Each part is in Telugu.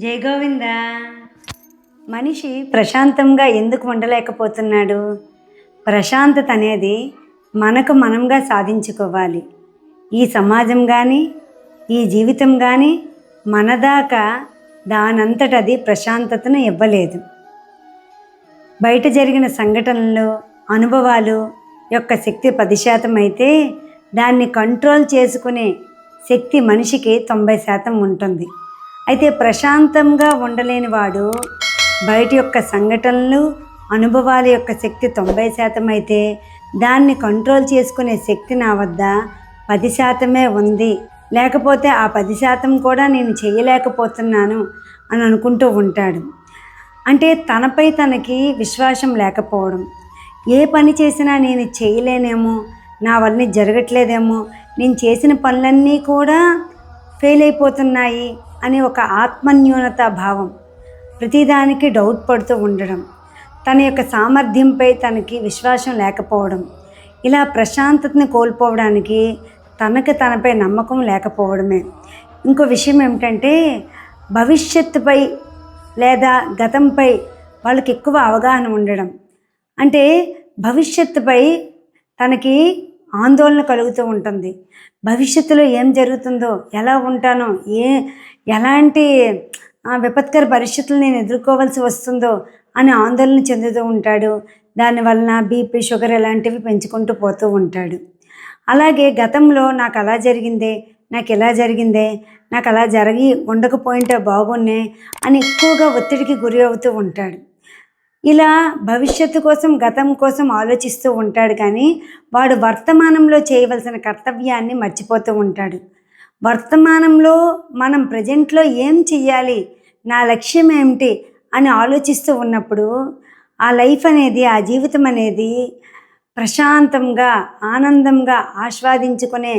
జై గోవింద. మనిషి ప్రశాంతంగా ఎందుకు ఉండలేకపోతున్నాడు? ప్రశాంతత అనేది మనకు మనంగా సాధించుకోవాలి. ఈ సమాజం కానీ ఈ జీవితం కానీ మనదాకా దానంతటది ప్రశాంతతను ఇవ్వలేదు. బయట జరిగిన సంఘటనలు అనుభవాలు యొక్క శక్తి పది శాతం అయితే దాన్ని కంట్రోల్ చేసుకునే శక్తి మనిషికి తొంభై శాతం ఉంటుంది. అయితే ప్రశాంతంగా ఉండలేని వాడు బయట యొక్క సంఘటనలు అనుభవాల యొక్క శక్తి తొంభై శాతం అయితే దాన్ని కంట్రోల్ చేసుకునే శక్తి నా వద్ద పది శాతమే ఉంది. లేకపోతే ఆ పది శాతం కూడా నేను చేయలేకపోతున్నాను అని అనుకుంటూ ఉంటాడు. అంటే తనపై తనకి విశ్వాసం లేకపోవడం. ఏ పని చేసినా నేను చేయలేనేమో నా వల్ల జరగట్లేదేమో నేను చేసిన పనులన్నీ కూడా ఫెయిల్ అయిపోతున్నాయి. అనే ఒక ఆత్మన్యూనత భావం ప్రతిదానికి డౌట్ పడుతూ ఉండడం తన యొక్క సామర్థ్యంపై తనకి విశ్వాసం లేకపోవడం ఇలా ప్రశాంతతను కోల్పోవడానికి తనకు తనపై నమ్మకం లేకపోవడమే. ఇంకో విషయం ఏమిటంటే భవిష్యత్తుపై లేదా గతంపై వాళ్ళకి ఎక్కువ అవగాహన ఉండడం. అంటే భవిష్యత్తుపై తనకి ఆందోళన కలుగుతూ ఉంటుంది. భవిష్యత్తులో ఏం జరుగుతుందో ఎలా ఉంటానో ఏ ఎలాంటి విపత్కర పరిస్థితులు నేను ఎదుర్కోవాల్సి వస్తుందో అని ఆందోళన చెందుతూ ఉంటాడు. దానివలన బీపీ షుగర్ ఇలాంటివి పెంచుకుంటూ పోతూ ఉంటాడు. అలాగే గతంలో నాకు అలా జరిగిందే నాకు ఇలా జరిగిందే నాకు అలా జరిగి ఉండకపోయింటే బాగున్నే అని ఎక్కువగా ఒత్తిడికి గురి అవుతూ ఉంటాడు. ఇలా భవిష్యత్తు కోసం గతం కోసం ఆలోచిస్తూ ఉంటాడు కానీ వాడు వర్తమానంలో చేయవలసిన కర్తవ్యాన్ని మర్చిపోతూ ఉంటాడు. వర్తమానంలో మనం ప్రజెంట్లో ఏం చెయ్యాలి నా లక్ష్యం ఏమిటి అని ఆలోచిస్తూ ఉన్నప్పుడు ఆ లైఫ్ అనేది ఆ జీవితం అనేది ప్రశాంతంగా ఆనందంగా ఆస్వాదించుకునే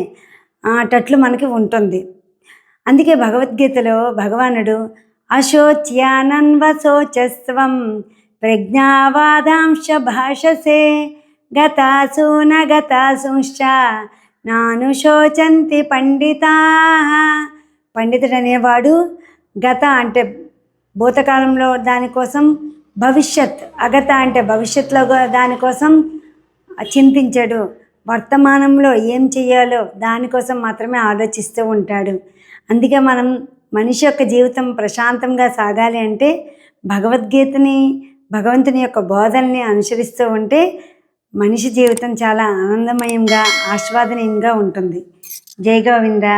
టట్లు మనకి ఉంటుంది. అందుకే భగవద్గీతలో భగవానుడు అశోచ్యానన్వశోచస్వం ప్రజ్ఞావాదాంశ భాషసే గతాసు నగతాసుశ్చ నాను శోచంతి పండితా. పండితుడు అనేవాడు గత అంటే భూతకాలంలో దానికోసం భవిష్యత్ అగత అంటే భవిష్యత్తులో దానికోసం చింతించడు. వర్తమానంలో ఏం చేయాలో దానికోసం మాత్రమే ఆలోచిస్తూ ఉంటాడు. అందుకే మనం మనిషి యొక్క జీవితం ప్రశాంతంగా సాగాలి అంటే భగవద్గీతని భగవంతుని యొక్క బోధనని అనుసరిస్తూ ఉంటే మనిషి జీవితం చాలా ఆనందమయంగా ఆస్వాదనీయంగా ఉంటుంది. జై గోవిందా.